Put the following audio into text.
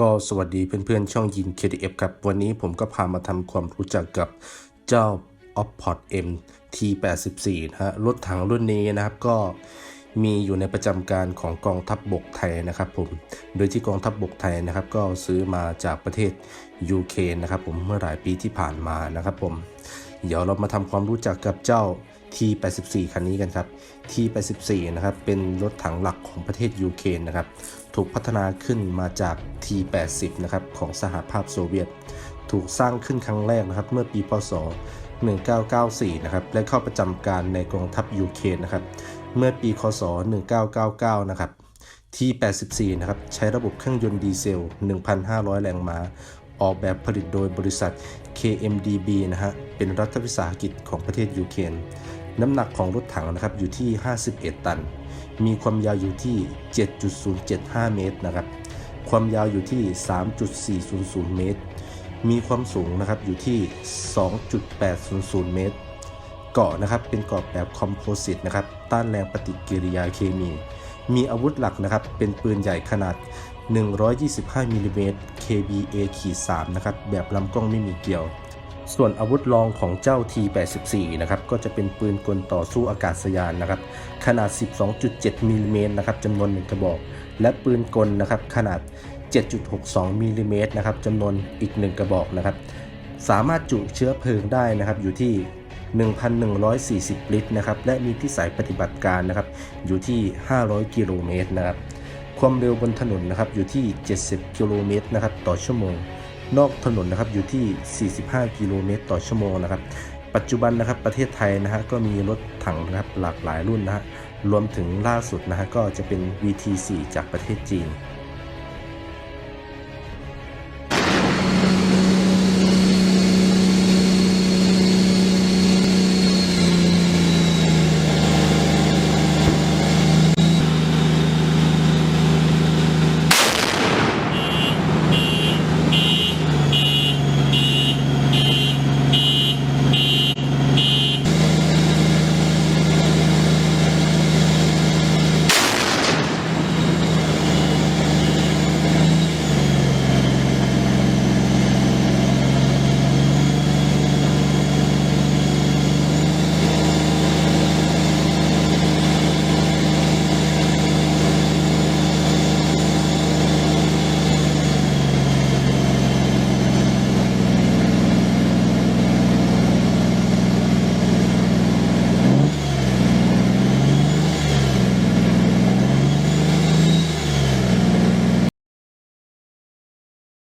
ก็สวัสดีเพื่อนๆ ช่องยิน KDF ครับ วันนี้ผมก็พามาทำความรู้จักกับเจ้า o p p o r t M T84 นะฮะรถถังรุ่นนี้นะครับก็มีอยู่ในประจำการของกองทัพบบกไทยนะครับผม โดยที่กองทัพบบกไทยนะครับก็ซื้อมาจากประเทศ UK นะครับผมเมื่อหลายปีที่ผ่านมานะครับผม เดี๋ยวเรามาทำความรู้จักกับเจ้า T84 คันนี้กันครับ T84 นะครับเป็นรถถังหลักของประเทศยูเครนนะครับ ถูกพัฒนาขึ้นมาจาก T80 นะครับของสหภาพโซเวียต ถูกสร้างขึ้นครั้งแรกนะครับเมื่อปีพศ 1994 นะครับและเข้าประจำการในกองทัพยูเครนนะครับเมื่อปีคศ 1999 นะครับ T84 นะครับใช้ระบบเครื่องยนต์ดีเซล 1,500 แรงม้า ออกแบบผลิตโดยบริษัท KMDB นะฮะเป็นรัฐวิสาหกิจของประเทศยูเครน น้ำหนักของรถถังนะครับอยู่ที่ 51 ตัน มีความยาวอยู่ที่ 7.075 เมตรนะครับ ความยาวอยู่ที่ 3.400 เมตร มีความสูงนะครับอยู่ที่ 2.800 เมตร เกาะนะครับเป็นเกาะแบบคอมโพสิตนะครับ ต้านแรงปฏิกิริยาเคมี มีอาวุธหลักนะครับ เป็นปืนใหญ่ขนาด 125มิลลิเมตร KBA-3 นะครับ แบบลำกล้องไม่มีเกลียว ส่วนอาวุธรองของเจ้า T84 นะครับก็จะเป็นปืนกลต่อสู้อากาศยานนะครับขนาด 12.7มิลลิเมตรนะครับจำนวน 1 กระบอก และปืนกลนะครับขนาด 7.62มิลลิเมตรนะครับจำนวนอีก 1 กระบอกนะครับสามารถจุเชื้อเพลิงได้นะครับอยู่ที่ 1,140 ลิตรนะครับและมีพิสัยปฏิบัติการนะครับอยู่ที่ 500 กิโลเมตรนะครับความเร็วบนถนนนะครับอยู่ที่ 70 กิโลเมตรนะครับต่อชั่วโมง นอกถนนนะครับอยู่ที่ 45 กิโลเมตรต่อชั่วโมงนะครับ ปัจจุบันนะครับประเทศไทยนะฮะก็มีรถถังนะครับหลากหลายรุ่นนะฮะรวมถึงล่าสุดนะฮะก็จะเป็น VT4 จากประเทศจีน